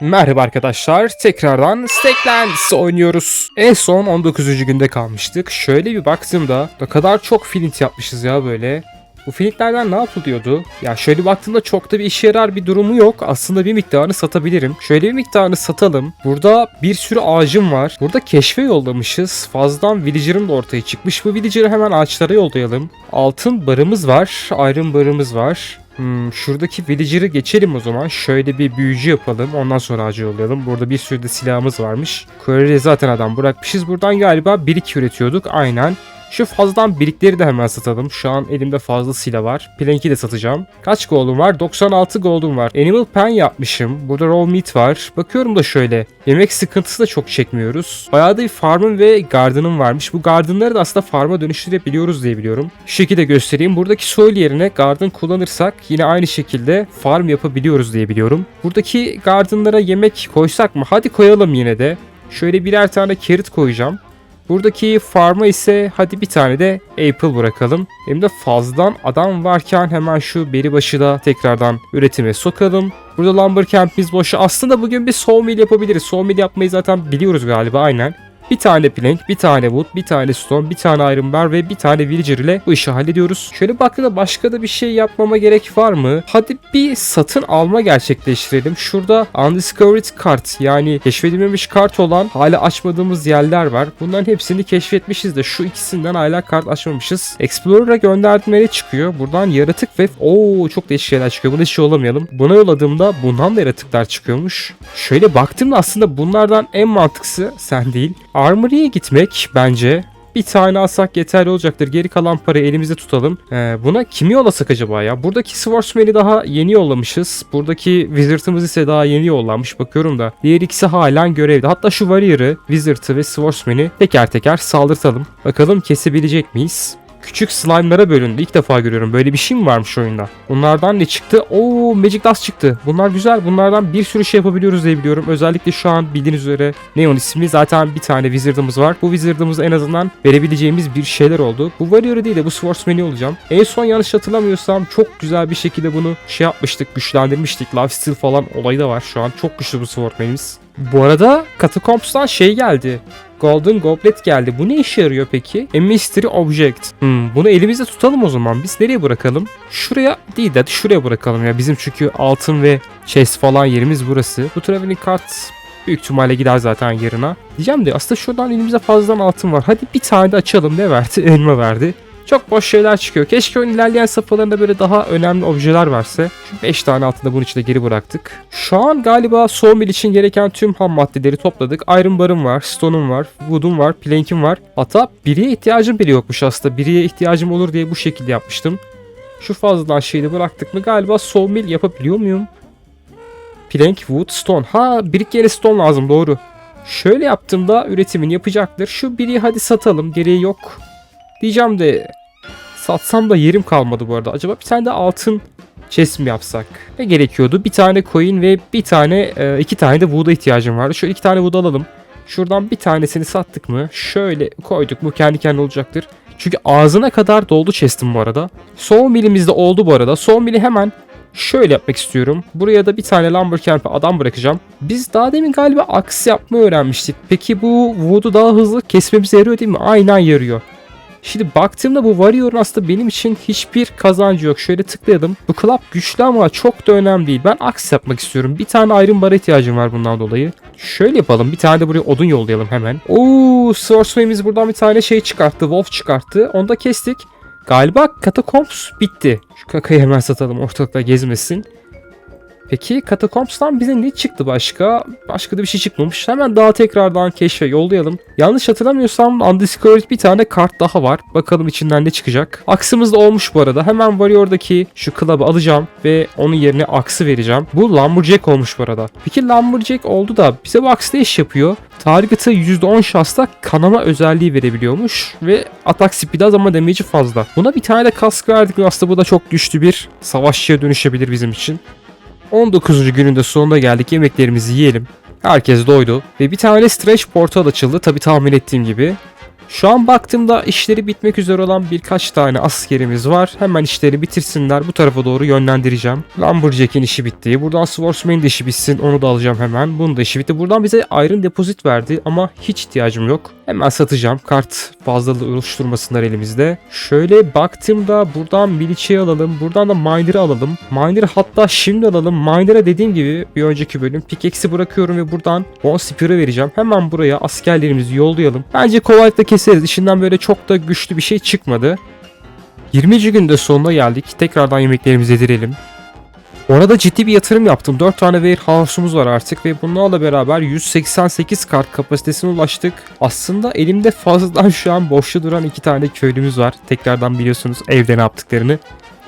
Merhaba arkadaşlar, tekrardan Stacklands oynuyoruz. En son 19. günde kalmıştık. Şöyle bir baktığımda ne kadar çok flint yapmışız ya böyle. Bu flintlerden ne yapılıyordu? Ya şöyle baktığımda çok da bir işe yarar bir durumu yok. Aslında bir miktarını satabilirim. Şöyle bir miktarını satalım. Burada bir sürü ağacım var. Burada keşfe yollamışız. Fazladan villager'ım da ortaya çıkmış. Bu villager'ı hemen ağaçlara yollayalım. Altın barımız var. Iron barımız var. Hmm, şuradaki villager'ı geçelim o zaman. Şöyle bir büyücü yapalım. Ondan sonra ağacı yollayalım. Burada bir sürü de silahımız varmış. Quarry'e zaten adam bırakmışız. Buradan galiba birik üretiyorduk. Aynen. Şu fazladan birikleri de hemen satalım. Şu an elimde fazla silah var. Plank'i de satacağım. Kaç gold'um var? 96 gold'um var. Animal pen yapmışım. Burada raw meat var. Bakıyorum da şöyle. Yemek sıkıntısı da çok çekmiyoruz. Bayağı da bir farmım ve garden'ım varmış. Bu garden'ları da aslında farma dönüştürebiliyoruz diye biliyorum. Şu şekilde göstereyim. Buradaki soil yerine garden kullanırsak yine aynı şekilde farm yapabiliyoruz diye biliyorum. Buradaki garden'lara yemek koysak mı? Hadi koyalım yine de. Şöyle birer tane carrot koyacağım. Buradaki farma ise hadi bir tane de apple bırakalım. Hem de fazladan adam varken hemen şu beri başı da tekrardan üretime sokalım. Burada lumber camp'imiz boşu. Aslında bugün bir sawmill yapabiliriz. Sawmill yapmayı zaten biliyoruz galiba aynen. Bir tane plank, bir tane wood, bir tane stone, bir tane iron bar ve bir tane villager ile bu işi hallediyoruz. Şöyle baktığında başka da bir şey yapmama gerek var mı? Hadi bir satın alma gerçekleştirelim. Şurada undiscovered kart yani keşfedilmemiş kart olan hala açmadığımız yerler var. Bunların hepsini keşfetmişiz de şu ikisinden hala kart açmamışız. Explorer'a gönderdiğimde çıkıyor. Buradan yaratık ve ooo çok değişik şeyler çıkıyor. Buna hiç yollamayalım. Buna yolladığımda bundan da yaratıklar çıkıyormuş. Şöyle baktığımda aslında bunlardan en mantıklısı sen değil. Armory'e gitmek bence. Bir tane alsak yeterli olacaktır. Geri kalan parayı elimizde tutalım. Ee, buna kimi yollasak acaba ya? Buradaki Swordsman'i daha yeni yollamışız. Buradaki Wizard'ımız ise daha yeni yollanmış. Bakıyorum da. Diğer ikisi halen görevde. Hatta şu Warrior'ı, Wizard'ı ve Swordsman'i teker teker saldırtalım. Bakalım kesebilecek miyiz? Küçük slime'lara bölündü. İlk defa görüyorum. Böyle bir şey mi varmış oyunda? Bunlardan ne çıktı? Oo Magic Dust çıktı. Bunlar güzel. Bunlardan bir sürü şey yapabiliyoruz diye biliyorum. Özellikle şu an bildiğiniz üzere Neon isimli zaten bir tane Wizard'ımız var. Bu Wizard'ımıza en azından verebileceğimiz bir şeyler oldu. Bu Warrior'ı değil de bu Swordsman'i olacağım. En son yanlış hatırlamıyorsam çok güzel bir şekilde bunu şey yapmıştık, güçlendirmiştik. Lifesteal falan olayı da var şu an. Çok güçlü bu Swordsman'imiz. Bu arada Catacombs'tan şey geldi. Golden Goblet geldi. Bu ne işe yarıyor peki? A Mystery Object. Hmm, bunu elimizde tutalım o zaman. Biz nereye bırakalım? Şuraya değil de şuraya bırakalım ya. Bizim çünkü altın ve chest falan yerimiz burası. Bu traveling kart büyük ihtimalle gider zaten yarına. Diyeceğim de aslında şuradan elimizde fazladan altın var. Hadi bir tane de açalım. Ne verdi? Elma verdi. Çok boş şeyler çıkıyor. Keşke oyun ilerleyen safhalarında böyle daha önemli objeler verse. Çünkü 5 tane altında bunun içinde geri bıraktık. Şu an galiba sawmill için gereken tüm ham maddeleri topladık. Iron bar'ım var, stone'um var, wood'um var, plank'im var. Hatta biriye ihtiyacım bile yokmuş aslında. Biriye ihtiyacım olur diye bu şekilde yapmıştım. Şu fazladan şeyi bıraktık mı galiba sawmill yapabiliyor muyum? Plank, wood, stone. Ha birik yere stone lazım doğru. Şöyle yaptığımda üretimini yapacaktır. Şu biri hadi satalım gereği yok. Diyeceğim de satsam da yerim kalmadı bu arada. Acaba bir tane de altın chest mi yapsak? Ne gerekiyordu? Bir tane coin ve bir tane e, iki tane de wood'a ihtiyacım vardı. Şöyle iki tane wood alalım. Şuradan bir tanesini sattık mı? Şöyle koyduk mu kendi kendine olacaktır. Çünkü ağzına kadar doldu chest'im bu arada. Sawmill'imiz de oldu bu arada. Sawmill'i hemen şöyle yapmak istiyorum. Buraya da bir tane lumber camp'e adam bırakacağım. Biz daha demin galiba aks yapmayı öğrenmiştik. Peki bu wood'u daha hızlı kesmemize yarıyor değil mi? Aynen yarıyor. Şimdi baktığımda bu Warrior'un aslında benim için hiçbir kazancı yok. Şöyle tıkladım. Bu club güçlü ama çok da önemli değil. Ben aks yapmak istiyorum. Bir tane Iron Bar'a ihtiyacım var bundan dolayı. Şöyle yapalım. Bir tane de buraya odun yollayalım hemen. Oo, Swordsman'imiz buradan bir tane şey çıkarttı. Wolf çıkarttı. Onu da kestik. Galiba Catacombs bitti. Şu kakayı hemen satalım ortalıkta gezmesin. Peki Catacombs'tan bize ne çıktı başka? Başka da bir şey çıkmamış. Hemen daha tekrardan keşfe yollayalım. Yanlış hatırlamıyorsam Undiscovered bir tane kart daha var. Bakalım içinden ne çıkacak. Aksımız da olmuş bu arada. Hemen Warrior'daki şu club'ı alacağım ve onun yerine aksı vereceğim. Bu Lumberjack olmuş bu arada. Peki Lumberjack oldu da bize bu aks ne iş yapıyor? Target'ı %10 şansla kanama özelliği verebiliyormuş ve atak speed az ama damage'i fazla. Buna bir tane de kask verdik ve aslında bu da çok güçlü bir savaşçıya dönüşebilir bizim için. 19. gününde sonuna geldik. Yemeklerimizi yiyelim. Herkes doydu. Ve bir tane stretch portal açıldı. Tabi tahmin ettiğim gibi. Şu an baktığımda işleri bitmek üzere olan birkaç tane askerimiz var. Hemen işleri bitirsinler. Bu tarafa doğru yönlendireceğim. Lumberjack'in işi bitti. Buradan Swordsman'in de işi bitsin. Onu da alacağım hemen. Bunun da işi bitti. Buradan bize Iron Deposit verdi ama hiç ihtiyacım yok. Hemen satacağım. Kart fazlalığı oluşturmasınlar elimizde. Şöyle baktığımda buradan Miliçe'yi alalım. Buradan da Miner'ı alalım. Miner'ı hatta şimdi alalım. Miner'a dediğim gibi bir önceki bölüm pickaxe'i bırakıyorum ve buradan Bone Spear'ı vereceğim. Hemen buraya askerlerimizi yollayalım. Bence kolaylıkla keseriz. İçinden böyle çok da güçlü bir şey çıkmadı. 20. günde sonuna geldik. Tekrardan yemeklerimizi yedirelim. Orada ciddi bir yatırım yaptım. 4 tane warehouse'umuz var artık ve bunlarla beraber 188 kart kapasitesine ulaştık. Aslında elimde fazladan şu an boşta duran 2 tane köylümüz var. Tekrardan biliyorsunuz evde ne yaptıklarını.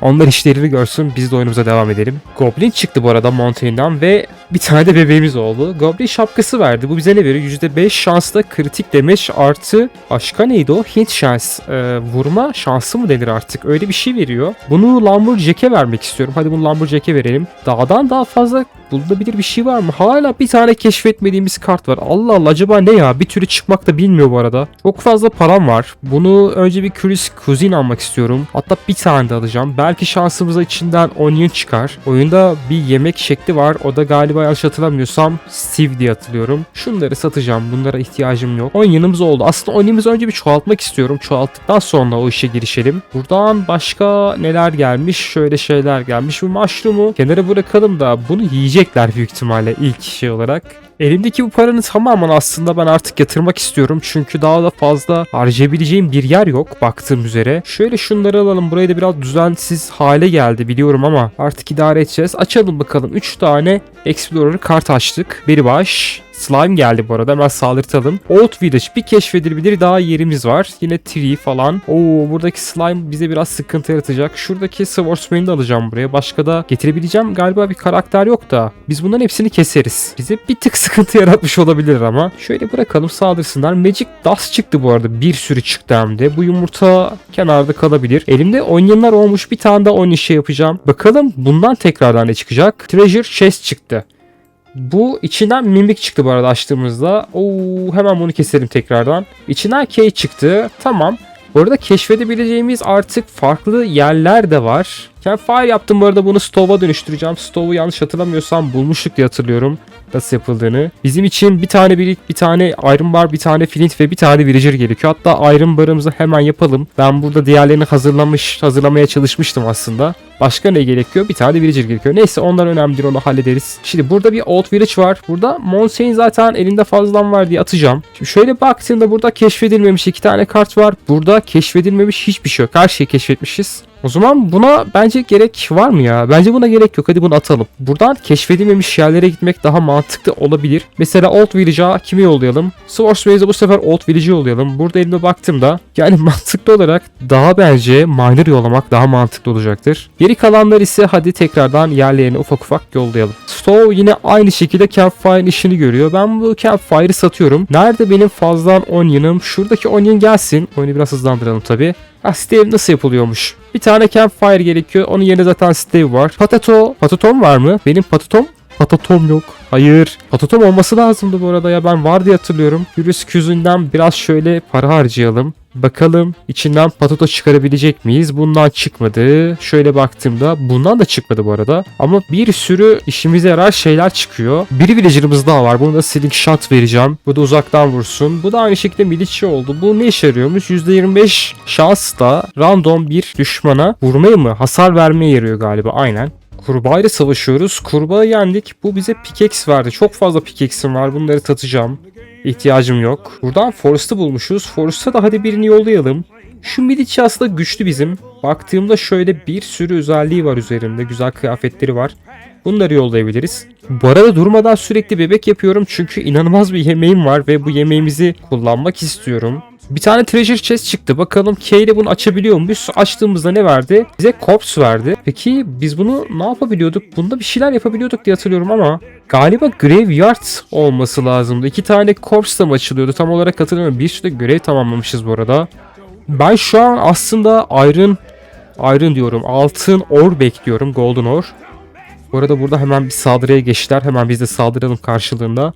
Onlar işlerini görsün biz de oyunumuza devam edelim. Goblin çıktı bu arada Montaigne'dan ve bir tane de bebeğimiz oldu. Goblin şapkası verdi. Bu bize ne veriyor? %5 şansla kritik damage artı başka neydi o? Hint şans. Ee, vurma şansı mı denir artık? Öyle bir şey veriyor. Bunu Lumberjack'e vermek istiyorum. Hadi bunu Lumberjack'e verelim. Dağdan daha fazla bulunabilir bir şey var mı? Hala bir tane keşfetmediğimiz kart var. Allah Allah acaba ne ya? Bir türlü çıkmak da bilmiyor bu arada. Çok fazla param var. Bunu önce bir Curious Cuisine almak istiyorum. Hatta bir tane de alacağım. Belki şansımıza içinden Onion çıkar. Oyunda bir yemek şekli var. O da galiba yanlış hatırlamıyorsam Steve diye hatırlıyorum. Şunları satacağım. Bunlara ihtiyacım yok. Onion'ımız oldu. Aslında Onion'ımızı önce bir çoğaltmak istiyorum. Çoğalttıktan sonra o işe girişelim. Buradan başka neler gelmiş? Şöyle şeyler gelmiş. Bu mushroom'u kenara bırakalım da bunu yiyecekler büyük ihtimalle ilk şey olarak. Elimdeki bu paranın tamamen aslında ben artık yatırmak istiyorum. Çünkü daha da fazla harcayabileceğim bir yer yok baktığım üzere. Şöyle şunları alalım. Burayı da biraz düzensiz hale geldi biliyorum ama artık idare edeceğiz. Açalım bakalım. 3 tane Explorer kart açtık. Biri baş. Slime geldi bu arada hemen saldırtalım. Old Village bir keşfedilebilir daha yerimiz var. Yine Tree falan. Oo buradaki slime bize biraz sıkıntı yaratacak. Şuradaki Swordsman'i de alacağım buraya. Başka da getirebileceğim galiba bir karakter yok da. Biz bunların hepsini keseriz. Bize bir tık sıkıntı yaratmış olabilir ama. Şöyle bırakalım saldırsınlar. Magic Dust çıktı bu arada. Bir sürü çıktı hem de. Bu yumurta kenarda kalabilir. Elimde onionlar olmuş bir tane de onion şey yapacağım. Bakalım bundan tekrardan ne çıkacak? Treasure Chest çıktı. Bu içinden mimik çıktı bu arada açtığımızda. Oo, hemen bunu keselim tekrardan. İçinden key çıktı. Tamam. Bu arada keşfedebileceğimiz artık farklı yerler de var. Campfire yaptım bu arada bunu stove'a dönüştüreceğim. Stove'u yanlış hatırlamıyorsam bulmuştuk diye hatırlıyorum nasıl yapıldığını. Bizim için bir tane bir, bir tane Iron Bar, bir tane Flint ve bir tane Villager gerekiyor. Hatta Iron Bar'ımızı hemen yapalım. Ben burada diğerlerini hazırlamış, hazırlamaya çalışmıştım aslında. Başka ne gerekiyor? Bir tane Villager gerekiyor. Neyse onlar önemli değil onu hallederiz. Şimdi burada bir Old Village var. Burada Montagne zaten elinde fazladan var diye atacağım. Şimdi şöyle baktığında burada keşfedilmemiş iki tane kart var. Burada keşfedilmemiş hiçbir şey yok. Her şeyi keşfetmişiz. O zaman buna bence gerek var mı ya? Bence buna gerek yok. Hadi bunu atalım. Buradan keşfedilmemiş yerlere gitmek daha mantıklı olabilir. Mesela Old Village'a kimi yollayalım? Swordsman'e bu sefer Old Village'i yollayalım. Burada elime baktığımda yani mantıklı olarak daha bence Miner yollamak daha mantıklı olacaktır. Geri kalanlar ise hadi tekrardan yerlerine ufak ufak yollayalım. Stowe yine aynı şekilde Campfire'ın işini görüyor. Ben bu Campfire'ı satıyorum. Nerede benim fazladan Onion'ım? Şuradaki Onion gelsin. Oyunu biraz hızlandıralım tabi. Ha Stave nasıl yapılıyormuş? Bir tane campfire gerekiyor. Onun yerine zaten Stave var. Patato. Patatom var mı? Benim patatom Patatom yok. Hayır. Patatom olması lazımdı bu arada ya. Ben var diye hatırlıyorum. Virüs küzünden biraz şöyle para harcayalım. Bakalım içinden patato çıkarabilecek miyiz? Bundan çıkmadı. Şöyle baktığımda bundan da çıkmadı bu arada. Ama bir sürü işimize yarar şeyler çıkıyor. Bir villager'ımız daha var. Bunu da sling shot vereceğim. Bu da uzaktan vursun. Bu da aynı şekilde miliçi oldu. Bu ne işe yarıyormuş? %25 şansla random bir düşmana vurmaya mı? Hasar vermeye yarıyor galiba. Aynen. Kurbağa ile savaşıyoruz. Kurbağa yendik. Bu bize pickaxe verdi. Çok fazla pickaxe'im var. Bunları tatacağım. İhtiyacım yok. Buradan Forest'ı bulmuşuz. Forest'a da hadi birini yollayalım. Şu Milici aslında güçlü bizim. Baktığımda şöyle bir sürü özelliği var üzerinde. Güzel kıyafetleri var. Bunları yollayabiliriz. Bu arada durmadan sürekli bebek yapıyorum çünkü inanılmaz bir yemeğim var ve bu yemeğimizi kullanmak istiyorum. Bir tane treasure chest çıktı. Bakalım K ile bunu açabiliyor muyuz? Açtığımızda ne verdi? Bize corpse verdi. Peki biz bunu ne yapabiliyorduk? Bunda bir şeyler yapabiliyorduk diye hatırlıyorum ama galiba graveyard olması lazımdı. İki tane corpse da mı açılıyordu? Tam olarak hatırlamıyorum. Bir sürü görev tamamlamışız bu arada. Ben şu an aslında Iron Iron diyorum. Altın or bekliyorum. Golden or. Bu arada burada hemen bir saldırıya geçtiler. Hemen biz de saldıralım karşılığında.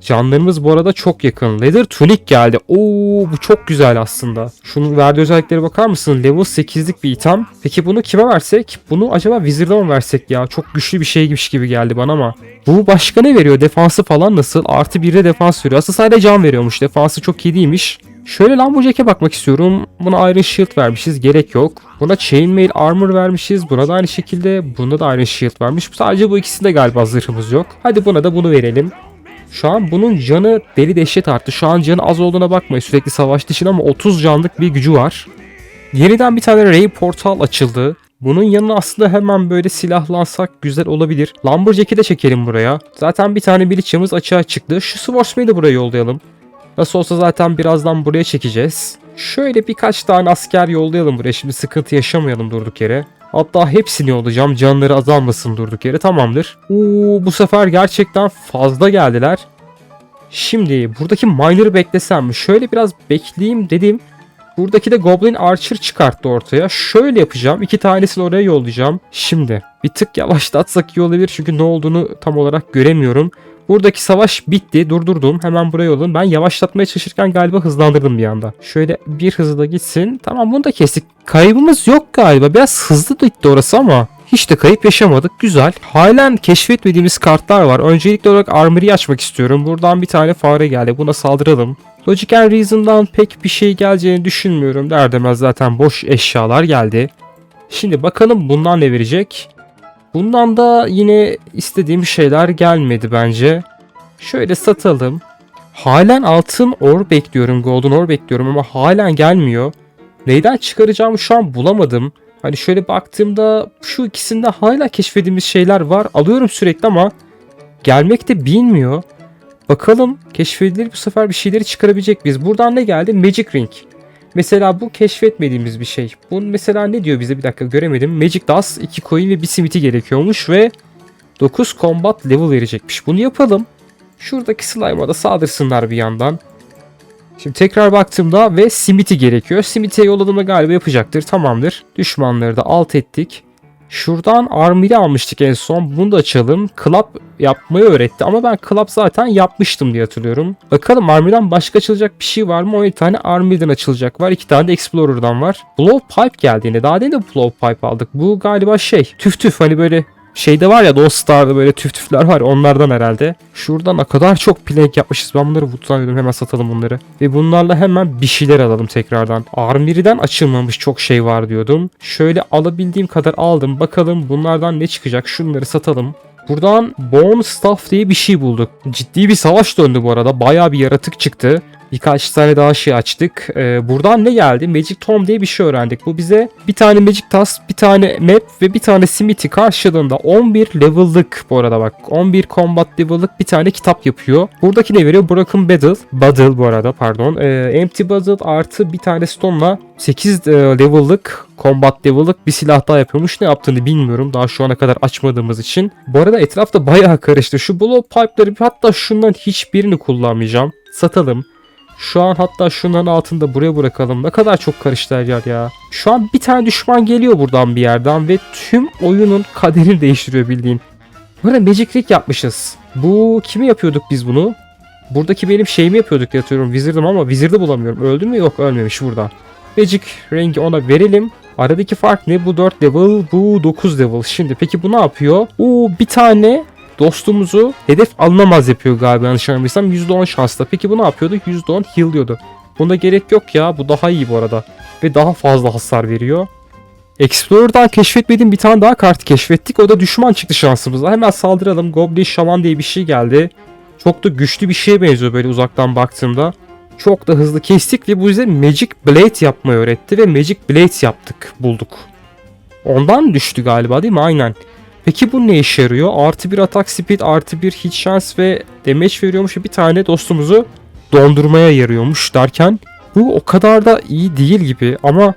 Canlarımız bu arada çok yakın. Leather Tunic geldi. Oo bu çok güzel aslında. Şunun verdiği özelliklere bakar mısın? Level 8'lik bir item. Peki bunu kime versek? Bunu acaba Wizard'a mı versek ya? Çok güçlü bir şeymiş gibi geldi bana ama. Bu başka ne veriyor? Defansı falan nasıl? Artı 1'de defans veriyor. Aslında sadece can veriyormuş. Defansı çok iyi değilmiş. Şöyle Lumberjack'e bakmak istiyorum. Buna Iron Shield vermişiz. Gerek yok. Buna Chainmail Armor vermişiz. Buna da aynı şekilde. Bunda da Iron Shield vermiş. Sadece bu ikisinde galiba zırhımız yok. Hadi buna da bunu verelim. Şu an bunun canı deli dehşet arttı. Şu an canı az olduğuna bakmayın. Sürekli savaştığı için ama 30 canlık bir gücü var. Yeniden bir tane Ray Portal açıldı. Bunun yanına aslında hemen böyle silahlansak güzel olabilir. Lumberjack'i de çekelim buraya. Zaten bir tane Bleach'imiz açığa çıktı. Şu Swordsman'i de buraya yollayalım. Nasıl olsa zaten birazdan buraya çekeceğiz. Şöyle birkaç tane asker yollayalım buraya. Şimdi sıkıntı yaşamayalım durduk yere. Hatta hepsini yollayacağım. Canları azalmasın durduk yere. Tamamdır. Oo, bu sefer gerçekten fazla geldiler. Şimdi buradaki Miner'ı beklesem mi? Şöyle biraz bekleyeyim dedim. Buradaki de Goblin Archer çıkarttı ortaya. Şöyle yapacağım. iki tanesini oraya yollayacağım. Şimdi bir tık yavaşlatsak iyi olabilir. Çünkü ne olduğunu tam olarak göremiyorum. Buradaki savaş bitti. Durdurdum. Hemen buraya yolladım. Ben yavaşlatmaya çalışırken galiba hızlandırdım bir anda. Şöyle bir hızla gitsin. Tamam bunu da kestik. Kaybımız yok galiba. Biraz hızlı gitti orası ama. Hiç de kayıp yaşamadık. Güzel. Halen keşfetmediğimiz kartlar var. Öncelikli olarak Armory'i açmak istiyorum. Buradan bir tane fare geldi. Buna saldıralım. Logic Reason'dan pek bir şey geleceğini düşünmüyorum. Derdemez zaten boş eşyalar geldi. Şimdi bakalım bundan ne verecek. Bundan da yine istediğim şeyler gelmedi bence. Şöyle satalım. Halen altın or bekliyorum, golden or bekliyorum ama halen gelmiyor. Neyden çıkaracağımı şu an bulamadım. Hani şöyle baktığımda şu ikisinde hala keşfedilmiş şeyler var. Alıyorum sürekli ama gelmek de bilmiyor. Bakalım keşfedilir bu sefer bir şeyleri çıkarabilecek biz. Buradan ne geldi? Magic Ring. Mesela bu keşfetmediğimiz bir şey. Bu mesela ne diyor bize bir dakika göremedim. Magic Dust 2 coin ve bir smith'i gerekiyormuş ve 9 combat level verecekmiş. Bunu yapalım. Şuradaki slime'a da saldırsınlar bir yandan. Şimdi tekrar baktığımda ve Smith'i gerekiyor. Smith'e yolladığımda galiba yapacaktır. Tamamdır. Düşmanları da alt ettik. Şuradan Armor'i almıştık en son. Bunu da açalım. Club yapmayı öğretti ama ben Club zaten yapmıştım diye hatırlıyorum. Bakalım Armor'dan başka açılacak bir şey var mı? 17 tane Armor'dan açılacak var. 2 tane de Explorer'dan var. Blow Pipe geldi yine. Daha demin de Blow Pipe aldık. Bu galiba şey tüf tüf hani böyle Şeyde var ya Lost Star'da böyle tüf tüfler var onlardan herhalde. Şuradan ne kadar çok plank yapmışız. Ben bunları Wood'dan hemen satalım bunları. Ve bunlarla hemen bir şeyler alalım tekrardan. Armiri'den açılmamış çok şey var diyordum. Şöyle alabildiğim kadar aldım. Bakalım bunlardan ne çıkacak. Şunları satalım. Buradan Bone Staff diye bir şey bulduk. Ciddi bir savaş döndü bu arada. Bayağı bir yaratık çıktı. Birkaç tane daha şey açtık. Ee, buradan ne geldi? Magic Tom diye bir şey öğrendik. Bu bize bir tane Magic Task, bir tane Map ve bir tane Smithy karşılığında 11 level'lık bu arada bak. 11 combat level'lık bir tane kitap yapıyor. Buradaki ne veriyor? Broken Battle. Battle bu arada pardon. Ee, Empty Battle artı bir tane stone'la 8 e, level'lık combat level'lık bir silah daha yapıyormuş. Ne yaptığını bilmiyorum. Daha şu ana kadar açmadığımız için. Bu arada etrafta bayağı karıştı. Şu blow pipe'ları hatta şundan hiçbirini kullanmayacağım. Satalım. Şu an hatta şunların altında buraya bırakalım. Ne kadar çok karıştı her yer ya. Şu an bir tane düşman geliyor buradan bir yerden ve tüm oyunun kaderini değiştiriyor bildiğin. Böyle Magic Trick yapmışız. Bu kimi yapıyorduk biz bunu? Buradaki benim şeyimi yapıyorduk diye hatırlıyorum. Wizard'ım ama Wizard'ı bulamıyorum. Öldü mü? Yok ölmemiş burada. Magic rengi ona verelim. Aradaki fark ne? Bu 4 level, bu 9 level. Şimdi peki bu ne yapıyor? Oo bir tane dostumuzu hedef alınamaz yapıyor galiba yanlış anlamıyorsam. %10 şansla. Peki bu ne yapıyordu? %10 heal diyordu. Buna gerek yok ya. Bu daha iyi bu arada. Ve daha fazla hasar veriyor. Explorer'dan keşfetmediğim bir tane daha kart keşfettik. O da düşman çıktı şansımızla. Hemen saldıralım. Goblin Shaman diye bir şey geldi. Çok da güçlü bir şeye benziyor böyle uzaktan baktığımda. Çok da hızlı kestik ve bu bize Magic Blade yapmayı öğretti ve Magic Blade yaptık, bulduk. Ondan düştü galiba değil mi? Aynen. Peki bu ne işe yarıyor? Artı bir atak speed, artı bir hit şans ve damage veriyormuş ve bir tane dostumuzu dondurmaya yarıyormuş derken bu o kadar da iyi değil gibi ama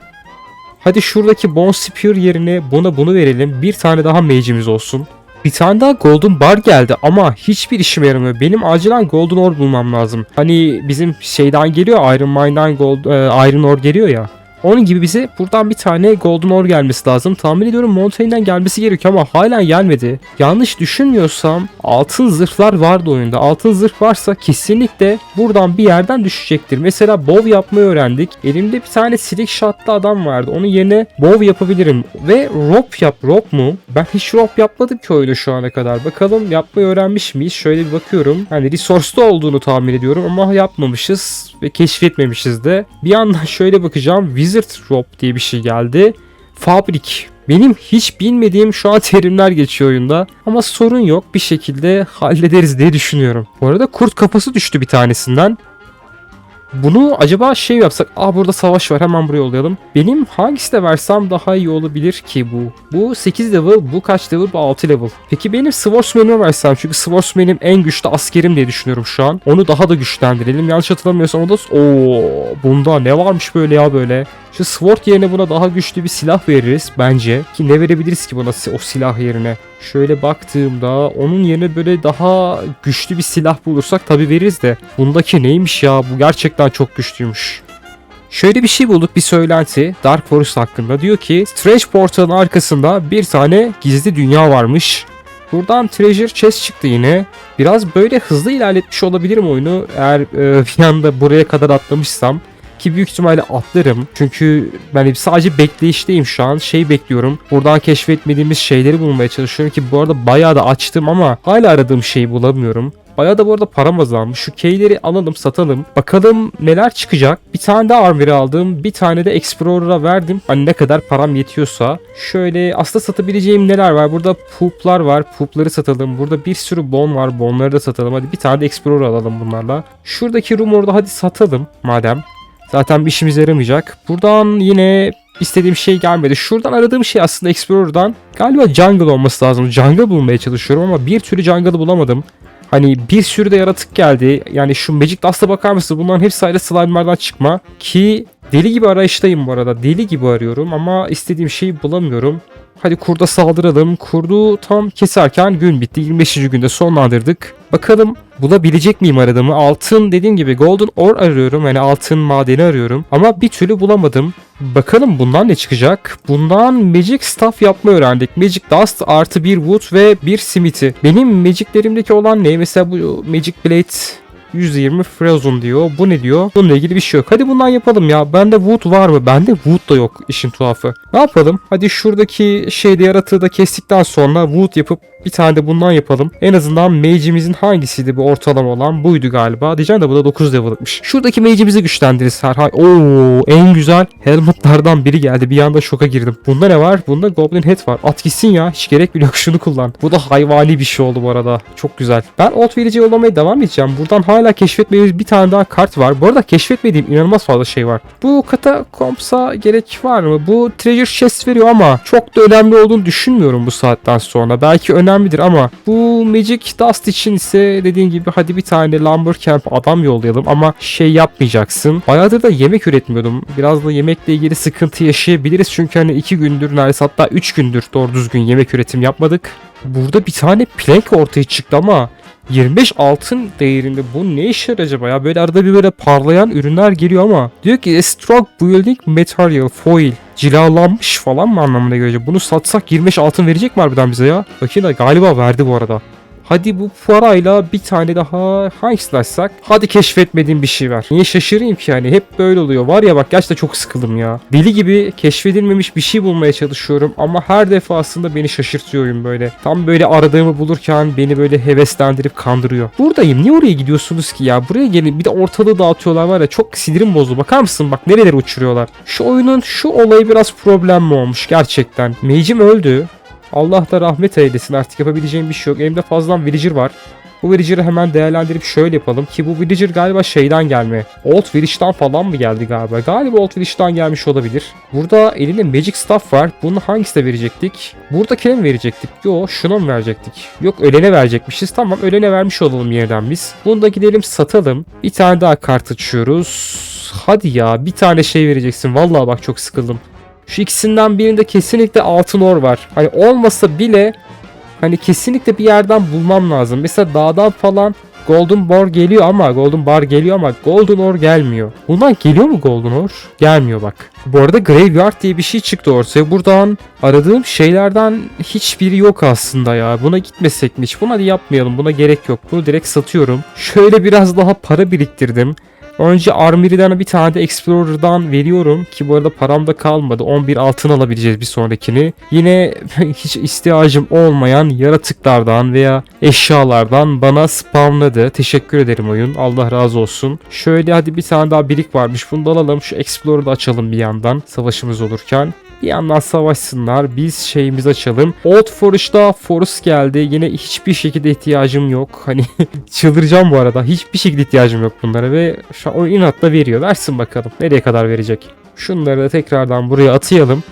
hadi şuradaki Bone Spear yerine buna bunu verelim. Bir tane daha mage'imiz olsun. Bir tane daha Golden Bar geldi ama hiçbir işime yaramıyor. Benim acilen Golden Ore bulmam lazım. Hani bizim şeyden geliyor Iron Mine'dan Gold, e, Iron Ore geliyor ya. Onun gibi bize buradan bir tane Golden Ore gelmesi lazım. Tahmin ediyorum Montaigne'den gelmesi gerekiyor ama hala gelmedi. Yanlış düşünmüyorsam altın zırhlar vardı oyunda. Altın zırh varsa kesinlikle buradan bir yerden düşecektir. Mesela bow yapmayı öğrendik. Elimde bir tane silik shot'lı adam vardı. Onun yerine bow yapabilirim. Ve rope yap. Rope mu? Ben hiç rope yapmadım ki oyunu şu ana kadar. Bakalım yapmayı öğrenmiş miyiz? Şöyle bir bakıyorum. Hani resource'da olduğunu tahmin ediyorum ama yapmamışız ve keşfetmemişiz de. Bir yandan şöyle bakacağım. Wizard rope diye bir şey geldi. Fabrik. Benim hiç bilmediğim şu an terimler geçiyor oyunda. Ama sorun yok. Bir şekilde hallederiz diye düşünüyorum. Bu arada kurt kafası düştü bir tanesinden. Bunu acaba şey yapsak? Aa burada savaş var hemen buraya yollayalım. Benim hangisine versem daha iyi olabilir ki bu? Bu 8 level, bu kaç level? Bu 6 level. Peki benim Swordsman'ime versem? Çünkü Swordsman'im en güçlü askerim diye düşünüyorum şu an. Onu daha da güçlendirelim. Yanlış hatırlamıyorsam o da... Oo, bunda ne varmış böyle ya böyle? Şu sword yerine buna daha güçlü bir silah veririz bence. Ki ne verebiliriz ki buna o silah yerine? Şöyle baktığımda onun yerine böyle daha güçlü bir silah bulursak tabi veririz de. Bundaki neymiş ya bu gerçekten çok güçlüymüş. Şöyle bir şey bulduk bir söylenti Dark Forest hakkında. Diyor ki Strange Portal'ın arkasında bir tane gizli dünya varmış. Buradan Treasure Chest çıktı yine. Biraz böyle hızlı ilerletmiş olabilirim oyunu. Eğer e, bir anda buraya kadar atlamışsam. Ki büyük ihtimalle atlarım. Çünkü ben sadece bekleyişteyim şu an. Şey bekliyorum. Buradan keşfetmediğimiz şeyleri bulmaya çalışıyorum ki bu arada bayağı da açtım ama hala aradığım şeyi bulamıyorum. Bayağı da bu arada param azalmış. Şu keyleri alalım satalım. Bakalım neler çıkacak. Bir tane daha armor'ı aldım. Bir tane de Explorer'a verdim. Hani ne kadar param yetiyorsa. Şöyle aslında satabileceğim neler var. Burada poop'lar var. Poop'ları satalım. Burada bir sürü bon var. Bonları da satalım. Hadi bir tane de Explorer alalım bunlarla. Şuradaki rumorda hadi satalım madem. Zaten bir işimize yaramayacak. Buradan yine istediğim şey gelmedi. Şuradan aradığım şey aslında Explorer'dan galiba jungle olması lazım. Jungle bulmaya çalışıyorum ama bir türlü jungle bulamadım. Hani bir sürü de yaratık geldi. Yani şu Magic Dust'a bakar mısınız? Bunların hepsi ayrı slime'lardan çıkma. Ki deli gibi arayıştayım bu arada. Deli gibi arıyorum ama istediğim şeyi bulamıyorum. Hadi kurda saldıralım. Kurdu tam keserken gün bitti. 25. günde sonlandırdık. Bakalım bulabilecek miyim aradığımı? Altın dediğim gibi Golden Ore arıyorum. Yani altın madeni arıyorum. Ama bir türlü bulamadım. Bakalım bundan ne çıkacak? Bundan Magic Stuff yapma öğrendik. Magic Dust artı bir Wood ve bir Smith'i. Benim Magic'lerimdeki olan ne? Mesela bu Magic Blade 120 Frozen diyor. Bu ne diyor? Bununla ilgili bir şey yok. Hadi bundan yapalım ya. Bende wood var mı? Bende wood da yok işin tuhafı. Ne yapalım? Hadi şuradaki şeyde yaratığı da kestikten sonra wood yapıp bir tane de bundan yapalım. En azından mage'imizin hangisiydi bu ortalama olan? Buydu galiba. Diyeceğim de bu da 9 level'mış. Şuradaki mage'imizi güçlendiririz herhay. Oo en güzel helmetlardan biri geldi. Bir anda şoka girdim. Bunda ne var? Bunda Goblin Head var. At gitsin ya. Hiç gerek bile yok. Şunu kullan. Bu da hayvani bir şey oldu bu arada. Çok güzel. Ben Old Village'e yollamaya devam edeceğim. Buradan hala keşfetmediğimiz bir tane daha kart var. Bu arada keşfetmediğim inanılmaz fazla şey var. Bu Catacombs'a gerek var mı? Bu Treasure Chest veriyor ama çok da önemli olduğunu düşünmüyorum bu saatten sonra. Belki önemlidir ama bu Magic Dust için ise dediğin gibi hadi bir tane Lumber Camp adam yollayalım ama şey yapmayacaksın. Bayağıdır da yemek üretmiyordum. Biraz da yemekle ilgili sıkıntı yaşayabiliriz çünkü hani iki gündür neredeyse hatta üç gündür doğru düzgün yemek üretim yapmadık. Burada bir tane plank ortaya çıktı ama 25 altın değerinde bu ne işe yarar acaba ya? Böyle arada bir böyle parlayan ürünler geliyor ama diyor ki a strong building material foil cilalanmış falan mı anlamına gelecek? Bunu satsak 25 altın verecek mi harbiden bize ya? Bakayım da galiba verdi bu arada. Hadi bu parayla bir tane daha hangisini açsak? Hadi keşfetmediğim bir şey ver. Niye şaşırayım ki yani? Hep böyle oluyor. Var ya bak gerçekten çok sıkıldım ya. Deli gibi keşfedilmemiş bir şey bulmaya çalışıyorum ama her defasında beni şaşırtıyor oyun böyle. Tam böyle aradığımı bulurken beni böyle heveslendirip kandırıyor. Buradayım. Niye oraya gidiyorsunuz ki ya? Buraya gelin. Bir de ortalığı dağıtıyorlar var ya. Çok sinirim bozdu. Bakar mısın? Bak nerelere uçuruyorlar. Şu oyunun şu olayı biraz problemli olmuş gerçekten. Mage'im öldü. Allah da rahmet eylesin artık yapabileceğim bir şey yok. Elimde fazladan villager var. Bu villager'ı hemen değerlendirip şöyle yapalım ki bu villager galiba şeyden gelme. Old Village'dan falan mı geldi galiba? Galiba Old Village'dan gelmiş olabilir. Burada elinde Magic Stuff var. Bunu hangisine verecektik? Buradakine mi verecektik? Yo şuna mı verecektik? Yok ölene verecekmişiz. Tamam ölene vermiş olalım yerden biz. Bunu da gidelim satalım. Bir tane daha kart açıyoruz. Hadi ya bir tane şey vereceksin. Vallahi bak çok sıkıldım. Şu ikisinden birinde kesinlikle altın or var. Hani olmasa bile hani kesinlikle bir yerden bulmam lazım. Mesela dağdan falan Golden Bar geliyor ama Golden Bar geliyor ama Golden Ore gelmiyor. Bundan geliyor mu Golden Ore? Gelmiyor bak. Bu arada Graveyard diye bir şey çıktı ortaya. Buradan aradığım şeylerden hiçbiri yok aslında ya. Buna gitmesek mi hiç? Buna da yapmayalım. Buna gerek yok. Bunu direkt satıyorum. Şöyle biraz daha para biriktirdim. Önce Armory'den bir tane de Explorer'dan veriyorum ki bu arada param da kalmadı. 11 altın alabileceğiz bir sonrakini. Yine hiç ihtiyacım olmayan yaratıklardan veya eşyalardan bana spamladı. Teşekkür ederim oyun. Allah razı olsun. Şöyle hadi bir tane daha birik varmış. Bunu da alalım. Şu Explorer'ı da açalım bir yandan savaşımız olurken. Bir yandan savaşsınlar. Biz şeyimizi açalım. Old Forest'ta Forest geldi. Yine hiçbir şekilde ihtiyacım yok. Hani çıldıracağım bu arada. Hiçbir şekilde ihtiyacım yok bunlara ve şu an inatla veriyor. Versin bakalım. Nereye kadar verecek? Şunları da tekrardan buraya atayalım.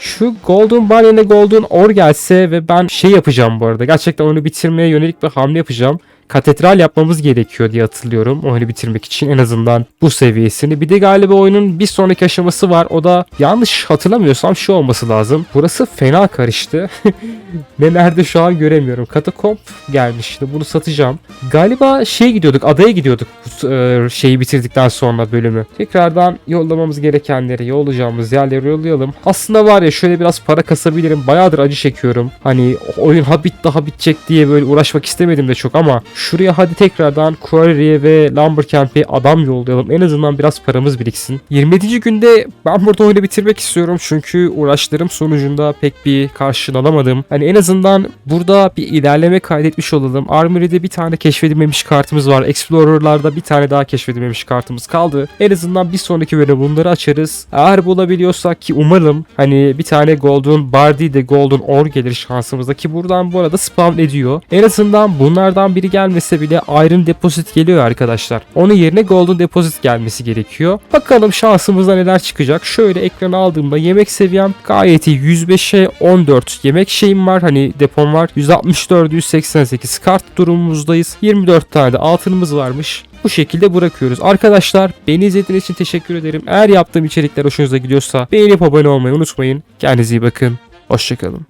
Şu Golden Bar yerine Golden Or gelse ve ben şey yapacağım bu arada. Gerçekten onu bitirmeye yönelik bir hamle yapacağım. Katedral yapmamız gerekiyor diye hatırlıyorum. Oyunu bitirmek için en azından bu seviyesini. Bir de galiba oyunun bir sonraki aşaması var. O da yanlış hatırlamıyorsam şu olması lazım. Burası fena karıştı. ne nerede şu an göremiyorum. Katakomp gelmişti. Bunu satacağım. Galiba şey gidiyorduk. Adaya gidiyorduk e, şeyi bitirdikten sonra bölümü. Tekrardan yollamamız gerekenleri, yollayacağımız yerleri yollayalım. Aslında var ya şöyle biraz para kasabilirim. Bayağıdır acı çekiyorum. Hani oyun ha bit daha bitecek diye böyle uğraşmak istemedim de çok ama şuraya hadi tekrardan Quarry'e ve Lumbercamp'e adam yollayalım. En azından biraz paramız biriksin. 27. günde ben burada oyunu bitirmek istiyorum. Çünkü uğraşlarım sonucunda pek bir karşılığını alamadım. Hani en azından burada bir ilerleme kaydetmiş olalım. Armory'de bir tane keşfedilmemiş kartımız var. Explorer'larda bir tane daha keşfedilmemiş kartımız kaldı. En azından bir sonraki bölümde bunları açarız. Eğer bulabiliyorsak ki umarım hani bir tane Golden Bardi de Golden Or gelir şansımızda ki buradan bu arada spawn ediyor. En azından bunlardan biri gelmese bile Iron Deposit geliyor arkadaşlar. Onun yerine Golden Deposit gelmesi gerekiyor. Bakalım şansımızda neler çıkacak. Şöyle ekranı aldığımda yemek seviyem gayet iyi. 105'e 14 yemek şeyim var. Hani depom var. 164 188 kart durumumuzdayız. 24 tane de altınımız varmış. Bu şekilde bırakıyoruz. Arkadaşlar beni izlediğiniz için teşekkür ederim. Eğer yaptığım içerikler hoşunuza gidiyorsa beğenip abone olmayı unutmayın. Kendinize iyi bakın. Hoşçakalın.